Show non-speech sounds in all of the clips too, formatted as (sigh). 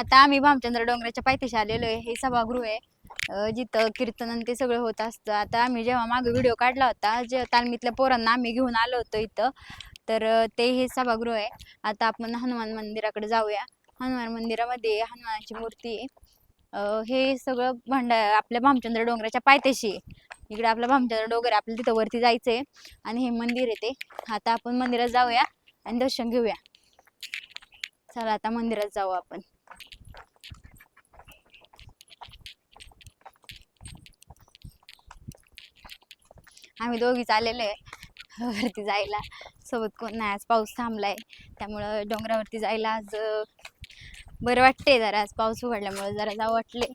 आता आम्ही भामचंद्र डोंगराच्या पायथ्याशी आलेलो आहे. हे सभागृह आहे. अं, जिथं कीर्तन आणि ते सगळं होत असतं. आता आम्ही जेव्हा मागे व्हिडिओ काढला होता जे तालमीतल्या पोरांना आम्ही घेऊन आलो होतो इथं तर अं, ते हे सभागृह आहे. आता आपण हनुमान मंदिराकडे जाऊया. हनुमान मंदिरामध्ये हनुमानाची मूर्ती आहे. अं, हे सगळं भांडा आपल्या भामचंद्र डोंगराच्या पायथ्याशी आहे. इकडे आपला भामचंद्र डोंगर आहे, आपल्याला तिथं वरती जायचंय. आणि हे मंदिर आहे ते. आता आपण मंदिरात जाऊया आणि दर्शन घेऊया. चला आता मंदिरात जाऊ आपण. आम्ही दोघीच चाललेलो आहे. वरती जायला. सोबत कोण नाही. आज पाऊस थांबलाय. त्यामुळं डोंगरावरती जायला आज बरं वाटते जरा. आज पाऊस उघडल्यामुळे जरा जाऊ वाटले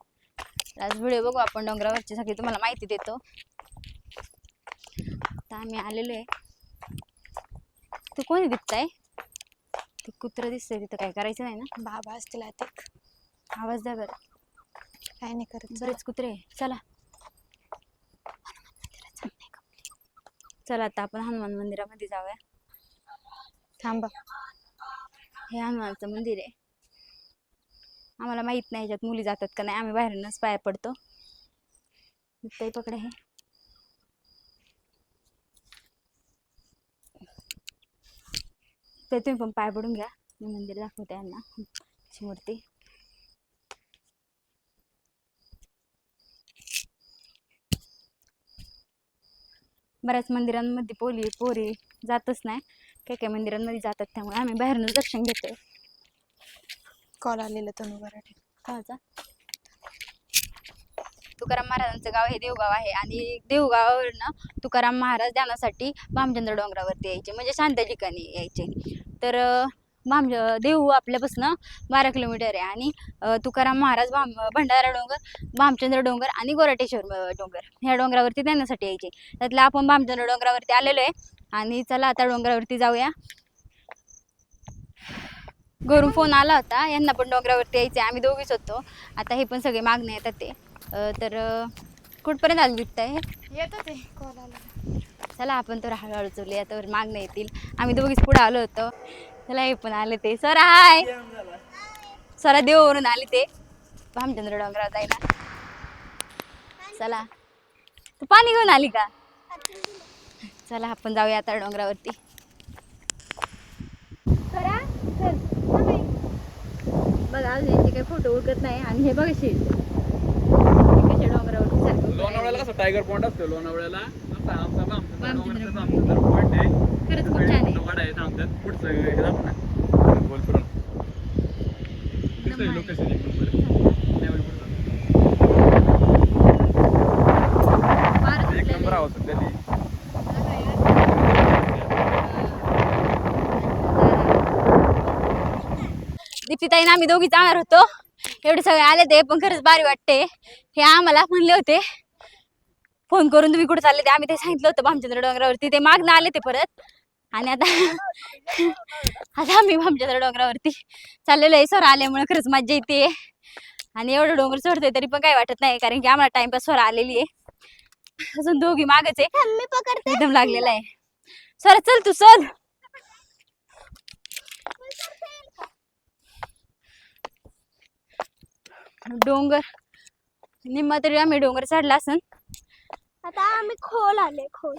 आज व्हिडिओ बघू आपण डोंगरावरची सगळी. तुम्हाला माहिती देतो. आता आम्ही आलेलो आहे. तू कोणी दिसताय? कुत्र दिसतंय तिथं. काय करायचं नाही ना? बाबा असतील आता आवाज द्या बरं. काय नाही करत. बरेच कुत्रे आहे. चला. चला आता आपण हनुमान मंदिरामध्ये जाऊया. थांबा. हे हनुमानचं मंदिर आहे. आम्हाला माहीत नाही ह्याच्यात मुली जातात का नाही. आम्ही बाहेरूनच पाया पडतो. ते पकडे हे. ते तुम्ही पण पाय पडून घ्या. मी मंदिर दाखवते यांना. अशी मूर्ती. बऱ्याच मंदिरांमध्ये पोली पोरी जातच नाही. काही काही मंदिरांमध्ये जातात त्यामुळे आम्ही बाहेरूनच दर्शन घेतोय. कॉल आलेला तनु मराठी कोणाचा तुकाराम महाराजांचं गाव हे देवगाव आहे आणि देवगावावरनं तुकाराम महाराज ध्यानासाठी भामचंद्र डोंगरावरती यायचे म्हणजे शांत ठिकाणी यायचे. तर भाम देऊ आपल्यापासून बारा किलोमीटर आहे आणि तुकाराम महाराज भाम भंडारा डोंगर भामचंद्र डोंगर आणि गोरटेश्वर डोंगर ह्या डोंगरावरती देण्यासाठी यायचे. त्यातलं आपण भामचंद्र डोंगरावरती आलेलो आहे आणि चला आता डोंगरावरती जाऊया. घरून फोन आला होता यांना पण डोंगरावरती यायचे आम्ही दोघीच होतो आता हे पण सगळे मागणे येतात ते. तर कुठपर्यंत आलं दिसतंय हे येतं ते कॉल आला. चला आपण तर हळूहळू चलूया तर मागणे येतील. आम्ही दोघीच पुढे आलो होतो. चला हे पण आले ते. Sir hi! सरा देवावरून आले ते. भामचंद्र डोंगरावर जायला. चला. तू पाणी घेऊन आली का? चला आपण जाऊया आता डोंगरावरती. बघा अजून काही फोटो उरकत नाही. आणि हे बघा शेत कशा डोंगरावरती सारखं लोणावळ्याला कसं टायगर पॉइंट असतो लोणावळ्याला. पॉइंट आहे. खरंच खूप छान आहे. वाडा आहे सांगतात पुढचं हे दाखव ना फिरून. लोकेशन एक नंबर. एक. आवाज सध्या ती. दीप्तीताईने आम्ही दोघी जाणार होतो. एवढे सगळे आले ते पण खरंच भारी वाटते हे आम्हाला म्हणले होते फोन करून तुम्ही कुठे चालले ते? आम्ही ते सांगितलं होतं भामचंद्र डोंगरावरती. ते मागणं आले ते परत. आणि आता (laughs) आता आम्ही भामचंद्र डोंगरावरती चाललेलो आहे. सर आल्यामुळे खरंच मजा येते. आणि एवढं डोंगर चढतोय तरी पण काही वाटत नाही कारण की आम्हाला टाइमपास स्वर आलेली आहे. अजून दोघी मागच आहे. एकदम लागलेला आहे. सर चल तू चल. डोंगर. निम्मा तरी आम्ही डोंगर चढला असन. आता आम्ही खोल आले खोल.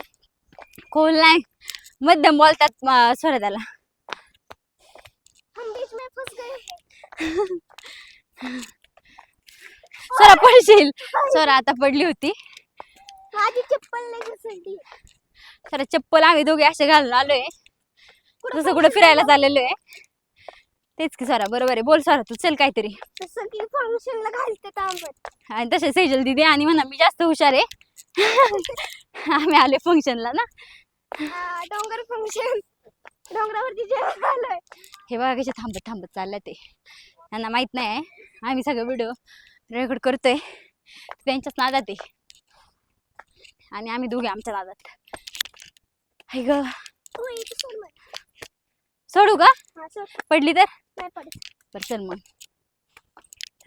खोल नाही मध्यम बोलतात स्वरादाला हम बीच में फंस गए स्वरा पडशील. स्वरा आता पडली होती. माझी चप्पल स्वरा चप्पल आम्ही दोघे असे घालून आलोय. तसं कुठं फिरायला चाललेलो आहे तेच की स्वरा बरोबर आहे. बोल स्वरा तू चल काहीतरी. फंक्शनला घालते तांबट आणि तसे सेजल दिदी आणि म्हणा मी जास्त हुशार आहे. (laughs) आम्ही आले फंक्शनला ना. डोंगर फंक्शन. डोंगरावरती जेवण हे बघा कसे थांबत थांबत चाललं ते. त्यांना माहीत नाही आम्ही सगळं व्हिडिओ रेकॉर्ड करतोय. त्यांच्याच नादात आहे. आणि आम्ही दोघे आमच्या नादात. हाय ग. तू इथे सोड मला. सोडू का? हा, सोड. पडली तर? नाही पडत. बरं चल मग.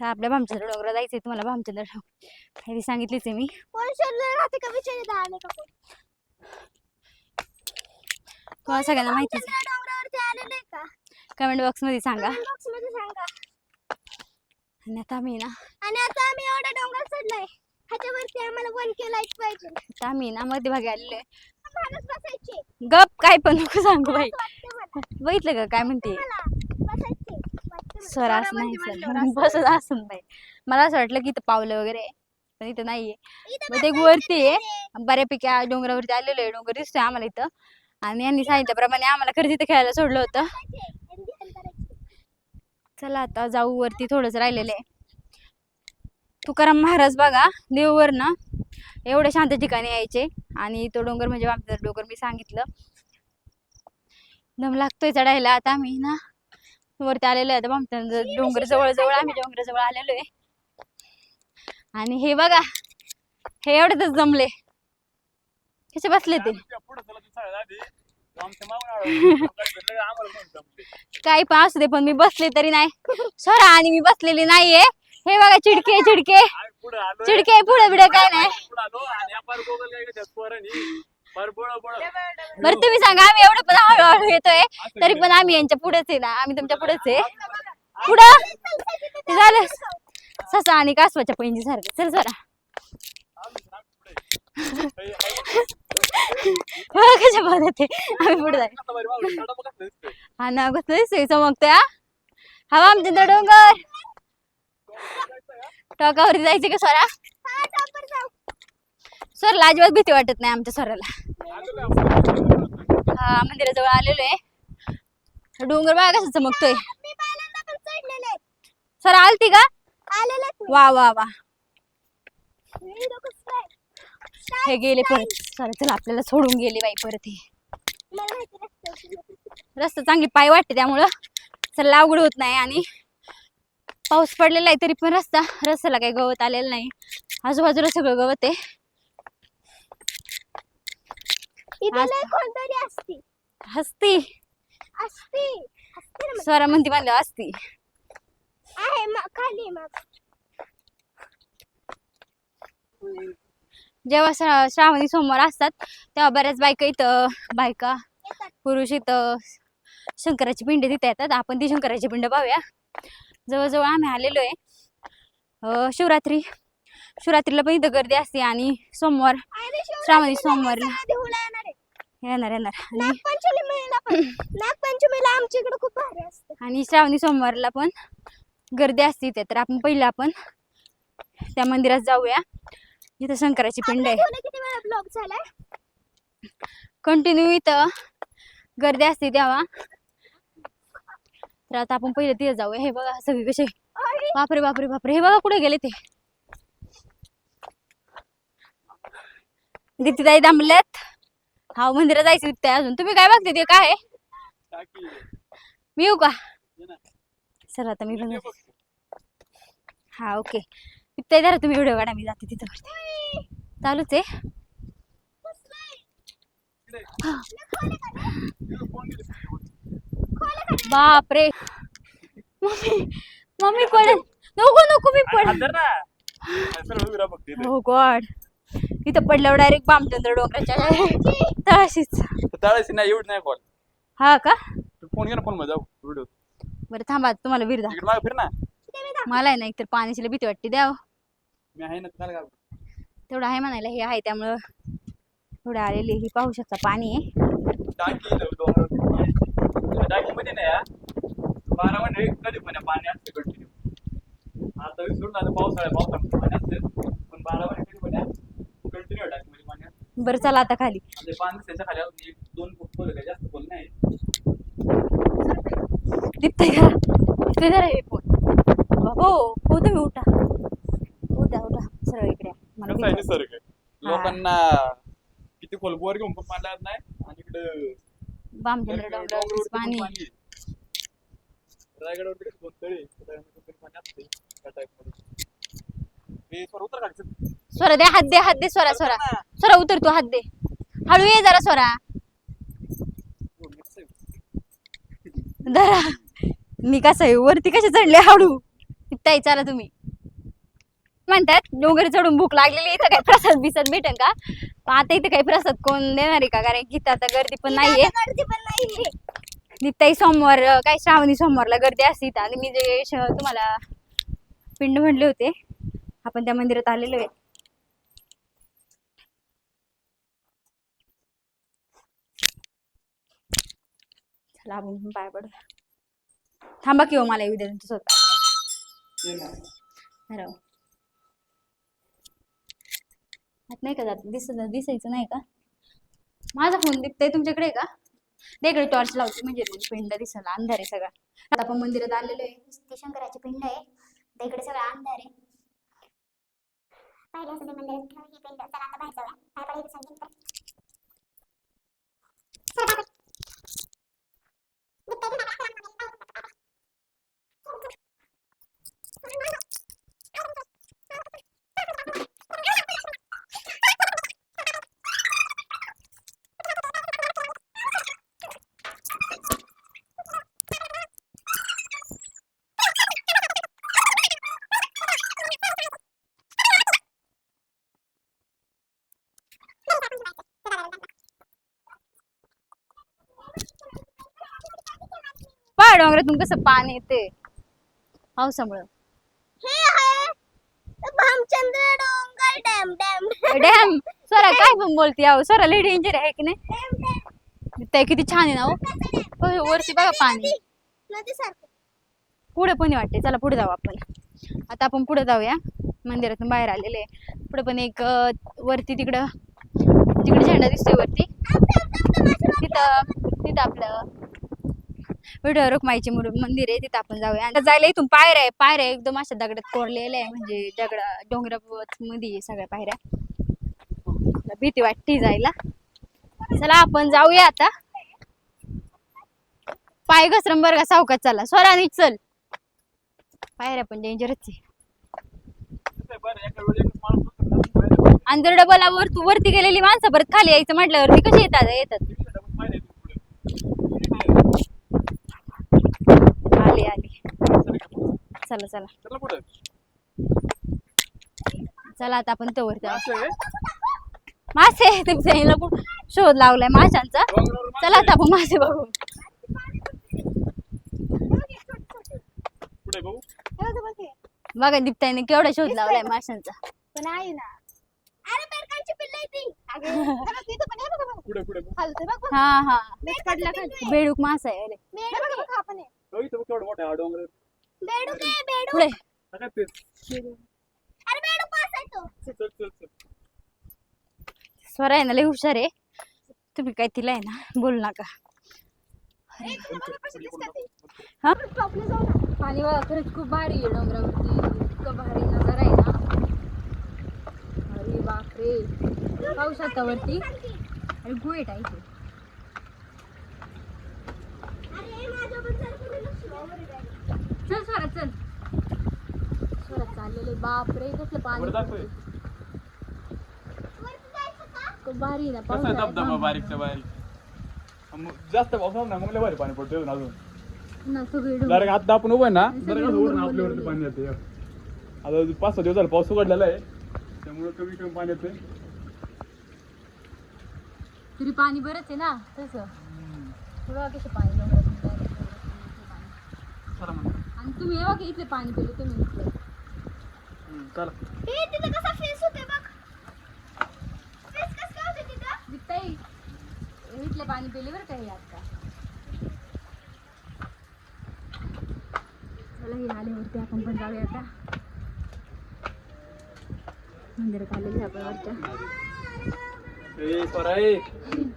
तर आपल्या भामचंद्र डोंगरा जायचंय तुम्हाला भामचंद्र काही सांगितलीच आहे मी. कोण शोधलं राहते का विचारित आले का कोण? तुम्हाला सगळ्यांना माहितीच आहे. डोंगरावरती आलेले का? कमेंट बॉक्समध्ये सांगा. कमेंट बॉक्समध्ये सांगा. आणि आता आम्ही ना आणि आता आम्ही एवढा डोंगर चढलाय ह्याच्यावरती आम्हाला वन के लाइट पाहिजे. आता आम्ही ना मध्ये भागी आलेलो आहे. गप काय पण नको सांगू बाई. बघितलं का काय म्हणते. सर असं नाही सर बसत असून बाई. मला असं वाटलं की इथं पावलं वगैरे. पण इथं नाहीये. मग ते वरती आहे. नाही. बऱ्यापैकी डोंगरावरती आलेलो आहे. डोंगर दिसतोय आम्हाला इथं. आणि यांनी सांगितल्याप्रमाणे आम्हाला खरं तिथं खेळायला सोडलं होतं. चला आता जाऊ वरती थोडंच राहिलेलं आहे. तुकाराम महाराज बघा देववर ना एवढ्या शांत ठिकाणी यायचे. आणि तो डोंगर म्हणजे आमचा डोंगर मी सांगितलं. दम लागतोय चढायला. आता आम्ही ना वरती आलेलो आहे. आता बामटांचा डोंगर जवळ जवळ आम्ही डोंगर जवळ आलेलो आहे. आणि हे बघा हे एवढेच जमले कसे बसले ते? काही पण असू दे पण मी बसले तरी नाही. सोडा आणि मी बसलेली नाहीये. हे बघा चिडके चिडके. पुढे चिडके पुढे बिडे काय नाही. पुढे काय बोळ बरं तुम्ही सांगा आम्ही एवढं पण हळूहळू येतोय. तरी पण आम्ही यांच्या पुढेच आहे ना. आम्ही तुमच्या पुढेच आहे. पुढं ते झालं. ससा आणि कासवाच्या पैंजी सारखं. चल जरा बघा कशा बघत आहे आम्ही पुढे जाय हा ना कसं दिसतोय चमकतोय हा हवा आमच्या इथं डोंगर टोकावरती जायचं का स्वरा हा. स्वराला अजिबात भीती वाटत नाही आमच्या स्वराला हा मंदिराजवळ आलेलो आहे डोंगर बघा कसं चमकतोय मी पहिल्यांदा पण चढलेले आहेत. सर आलती का आलेलेच. वा वा वा मी. हे गेले परत. सर चला आपल्याला सोडून गेले बाई परत हे. रस्ता चांगली पाय वाटते त्यामुळं. चला अवघड होत नाही आणि पाऊस पडलेला आहे तरी पण रस्ता रस्त्याला काही गवत आलेलं नाही. आजूबाजूला सगळं गवत आहे. हसती. मग. स्वरा म्हणती म्हणलं असती खाली जेव्हा श्रा- श्रावणी सोमवार असतात तेव्हा बऱ्याच बायका इथं बायका पुरुष इथं शंकराची पिंड तिथे येतात. आपण ती शंकराची पिंड पाहूया. जवळजवळ आम्ही आलेलो आहे. शिवरात्री. शिवरात्रीला पण इथं गर्दी असते आणि सोमवार श्रावणी सोमवारला. येणार. येणार नागपंचमीला आमच्या इकडे खूप भारी असतं. आणि श्रावणी सोमवारला पण गर्दी असते इथे. तर आपण पहिलं आपण त्या मंदिरात जाऊया. इथं शंकराची पिंड आहे किती वेळा झालाय कंटिन्यू इथं गर्दी असते तेव्हा तर आता आपण पहिले तिथे जाऊया हे बघा सगळे कसे बापरे बापरे बापरे हे बघा कुठे गेले ते दीप्तीताई दांबल्यात हा मंदिरात जायचं दीप्तीताई अजून तुम्ही काय बघते ते काय मी येऊ का सर आता मी पण हा ओके दीप्तीताई जरा तुम्ही व्हिडिओ काढा मी जाते तिथं. चालूच आहे. बापरे. मम्मी मम्मी पडेल नको नको मी पडेल हो गॉड इथं पडल्यावर डायरेक्ट बामचंद्र डोंगराच्या तळाशीच. तळाशी नाही एवढं नाही कॉल हा का? फोन घे ना फोनमध्ये जाऊ व्हिडिओ बरं थांबा तुम्हाला विरदा फिर ना. मला आहे ना एकतर पाण्याची भीती वाटते द्याव मी आहे ना तेवढं आहे म्हणायला हे आहे त्यामुळं थोडं आलेली ही पाहू शकता पाणी आहे. टाकी डोंगरावरती नाही हा. बारा महिने कधी पण आहे, पाणी असतं कंटिन्यू आता विसरून आता पावसाळ्या पावसाळ्यात पाणी असतं. पण बारा महिने कधी पण कंटिन्यू टाकी मध्ये पाणी असतं. बरं चला आता खाली. आणि ते पाणी त्याच्याखाली अजून एक दोन फूट खोल जास्त खोल नाही. दिपते घरा दिपते जरा हे फोन हो उठा उठा उठा सरळ इकडे. मला कसं आहे लोकांना किती खोल बोर घेऊन पण लागत नाही आणि इकडे बामचंद्र डोंगरावरतीच पाणी दोन तळे असते त्या. हे सर उतर स्वरा दे हात दे हात दे स्वरा स्वरा. स्वरा उतर तू हात दे. हळू ये जरा स्वरा. धरा. मी कसं आहे वरती कसे चढले हळू. ताई चला तुम्ही. म्हणतात डोंगर चढून भूक लागलेली इथं काही प्रसाद बिसाद भेटेल का? आता इथे काही प्रसाद कोण देणार आहे का? कारण की इथं आता गर्दी पण नाहीये. इथं गर्दी पण नाहीये. नित्याही सोमवार काही श्रावणी सोमवारला गर्दी असते इथं. आणि मी जे श- तुम्हाला पिंड म्हणले होते आपण त्या मंदिरात आलेलो आहे. चला आपण पाय पड थांबा किंवा मला येऊ द्या तुमचं स्वतः आत नाही का जात? दिसत दिसायचं नाही का? माझा फोन दिसतंय तुमच्याकडे का? इकडे टॉर्च लावते म्हणजे मग पिंड दिसायला अंधार आहे सगळा. आता आपण मंदिरात आलेलो आहे. ते शंकराची पिंड आहे. त्या इकडे सगळं अंधार आहे. पाहिलं असं ते मंदिरात ठेवून पिंड. चला आता बाहेर जाऊया. पाय पडायचं सांगेन तर चला बाहेर. पहा डोंगरातून कसं पाणी येते? पावसामुळं. हे आहे. भामचंद्र डोंगर. Dam dam. डॅम? स्वरा काय पण बोलते अहो. स्वरा लई डेंजर आहे की नाही? ते किती छान आहे ना हो. वरती बघा पाणी. नदी सारखं पुढे पण वाटते. चला पुढे जाऊ आपण. आता आपण पुढे जाऊया. मंदिरातून बाहेर आलेले. पुढे पण एक अं, वरती तिकडं. तिकडे झेंडा दिसतोय वरती. तिथं तिथं आपलं विठ्ठल रुक्माईचे मंदिर आहे तिथं आपण जाऊया. आणि जायला इथून पायऱ्या आहे पायऱ्या एकदम अशा दगडात कोरलेल्या आहे म्हणजे दगडा डोंगरा मध्ये सगळ्या पायऱ्या. भीती वाटते जायला. चला आपण जाऊया आता. पाय घसरम बरं का सावकाच चला. स्वराने चल. पायऱ्या पण डेंजरच आहे. डबलावर आणि जर तू वरती गेलेली माणसं परत खाली यायचं म्हटल्यावरती कशी येतात येतात तिकडे डबल पाहिजे पुढे आले. आले चला चला. चला पुढे. चला आता आपण तवर जाऊ. असं आहे. मासे तुमच्या हिला पण शोध लावलाय माशांचा. चला आता आपण मासे बघू. बघा. दीप्ताईने केवढा शोध लावलाय माशांचा. पण आहे ना. अरे बेडकांची पिल्ल आहे ती. तिथं (laughs) पण आहे बघा पुढे पुढे भाऊ खालचं बघ. हा हा. बेडूक मासा आहे अरे आहे. आपण आहे. तो इथं बघ केवढा मोठा आहे हा डोंगर बेडूक आहे बेडूक पुढे सगळ्यात तेच अरे बेडूक मासा आहे तो। चल चल चल स्वरा आहे ना लय हुशार आहे. तुम्ही काय तिला आहे ना बोलू नका. हा? टॉपला जाऊ ना. पाणी बघा खरंच खूप भारी आहे डोंगरावरती. इतकं भारी नजारा आहे ना. अरे बापरे. पाऊस आता वरती. आणि गुहेट आहे इथे. अरे माझ्याबद्दल कोणी लक्ष नाही. चल स्वरा चल. स्वरा चाललेले बापरे कसलं पाणी वर दाखव. वरती जायचं का? खूप भारी आहे ना कसं आहे धबधबा पाऊस बारीकच्या बारीक मग जास्त पावसाळा ना मग लय भारी पाणी पडतं अजून. ना सगळे आता आपण उभं आहे ना. जरा कसं वरून आपल्यावरती पाणी येते आता पाच सहा दिवस झाला पाऊस उघडलेला आहे. त्यामुळे कमी कमी पाणी येते तरी पाणी बरंच आहे ना तसं. बघा कसं पाणी डोंगरातून direct पाणी. चला मग आणि तुम्ही येवा की इथले पाणी पिले तुम्ही इथले. हम्म, चला. हे तिथं कसा फेस होते बघ. फेस कसं काय होते तिथं? दिसतंय इथले पाणी पिले बरं काही आता? चला हे आल्यावरती आपण पण जाऊया आता. मंदिरात आलेले आपण वरच्या ए हम्म,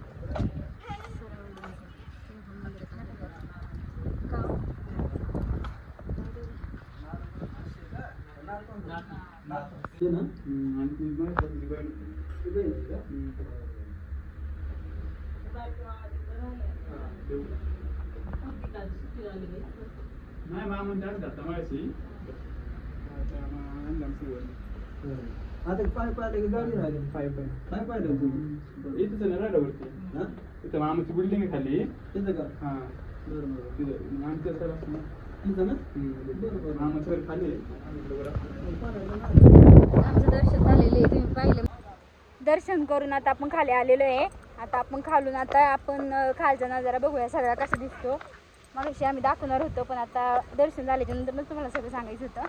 आणि ती. हम्म. नाही मा- वर. आता पाय पाहिलं की गाडी राहिली. पाय पाय. काय पाहिलं तुम्ही इथंच आहे ना राडावरती. हा? इथं मामाची बिल्डिंग आहे खाली. तिथं का? हा. बरं बरं. तिथं. मग आमच्या सर असं आमचं दर्शन झालेलं आहे. तुम्ही पाहिलं? दर्शन करून आता आपण खाली आलेलो आहे. आता आपण खालून आता आपण खालचा नजारा बघूया सगळा कसा दिसतो. मगाशी आम्ही दाखवणार होतो पण आता दर्शन झाल्याच्यानंतर तुम्हाला सगळं सांगायचं होतं.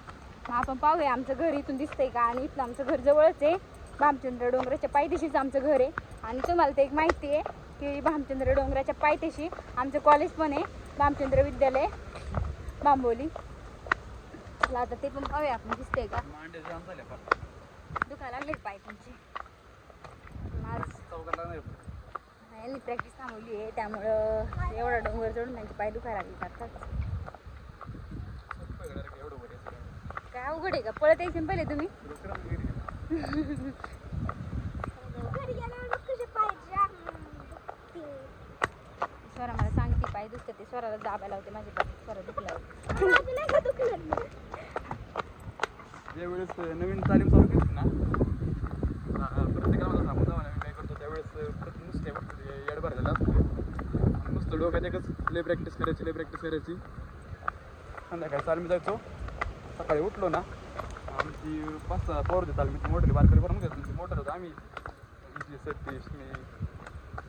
मग आपण पाहूया आमचं घर इथून दिसतंय का? आणि इथलं आमचं घर जवळच आहे. भामचंद्र डोंगराच्या पायथ्याशीच आमचं घर आहे. आणि तुम्हाला ते एक माहिती आहे की भामचंद्र डोंगराच्या पायथ्याशी आमचं कॉलेज पण आहे. भामचंद्र विद्यालय. बांबोली. चला आता ते पण पाहूया आपण दिसतंय का. दुखायला लागले पाय तुमचे. नाही प्रॅक्टिस थांबवली आहे त्यामुळं एवढा डोंगर चढून त्यांचे पाय दुखायला लागले आता एवढं वर आहे. काय अवघड आहे का? पळत यायचे पहिले तुम्ही (laughs) डोकरात गेली. घरी गेल्यावर तुझे पाय जाम दुखतील. स्वरा मला सांगते स्वराला दाबायला होते माझे स्वरा दुखला. नाही ज्यावेळेस नवीन तालीम चालू केली ना हा, प्रत्येकाला सांगून जावा जावं मी काय करतो त्यावेळेस नुसते येड भरलेला असतो. नुसतं डोक्यात एकच लय प्रॅक्टिस करायची लय प्रॅक्टिस करायची. संध्याकाळी चाल मी जायचो. सकाळी उठलो ना आमची पाच सहा पोर देतात मी ती मोटर बारकरी करून घेतो तुमची मोटर होतं आम्ही. इथली सतीश मी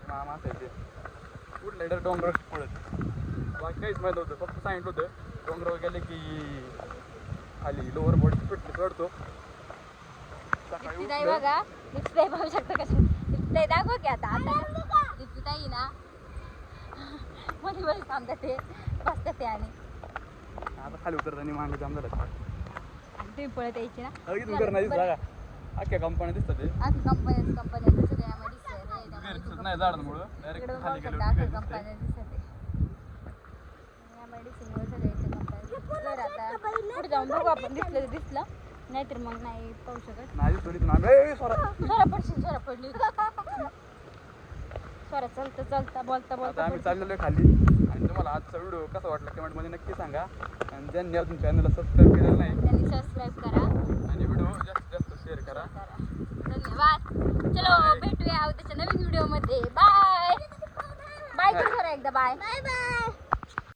मामा असायचे. उठले डर डोंगर पळत. बाकी काहीच माहीत होतं फक्त सांगितलं होतं डोंगरावर गेले की खाली लोअर बॉडी सकाळी ताई उठलं. बघा. शकता दाखव की आता. आता ना. मध्ये मध्ये थांबतात ते. बसतात ते आणि. आता खाली उतरताना मांग जाम झालं. आणि तुम्ही पळत यायची ना. इथून कर नाही जागा अख्ख्या कंपन्या दिसतात ते. कंपन्या कंपन्या इथून नाही झाडांमुळं. डायरेक्ट खाली गेलो दिसत आहे या मेडिसिनमुळे सगळ्या इथे कंपन्या बरं आता पुढे जाऊन बघू आपण दिसलं तर दिसलं. नाहीतर मग नाही पाहू शकत. नाही ए, सोरा. (laughs) पडशील पडली. स्वरा चलता चलता बोलता आता बोलता आम्ही. चाललेलो आहे खाली. आणि तुम्हाला आजचा व्हिडिओ कसा वाटला कमेंटमध्ये नक्की सांगा. आणि ज्यांनी अजून चॅनलला सबस्क्राईब केलेलं नाही त्यांनी सबस्क्राईब करा. आणि व्हिडिओ जास्तीत जास्त शेअर करा. करा. धन्यवाद. चलो भेटूया उद्याच्या नवीन व्हिडिओमध्ये बाय बाय कर एकदा बाय बाय बाय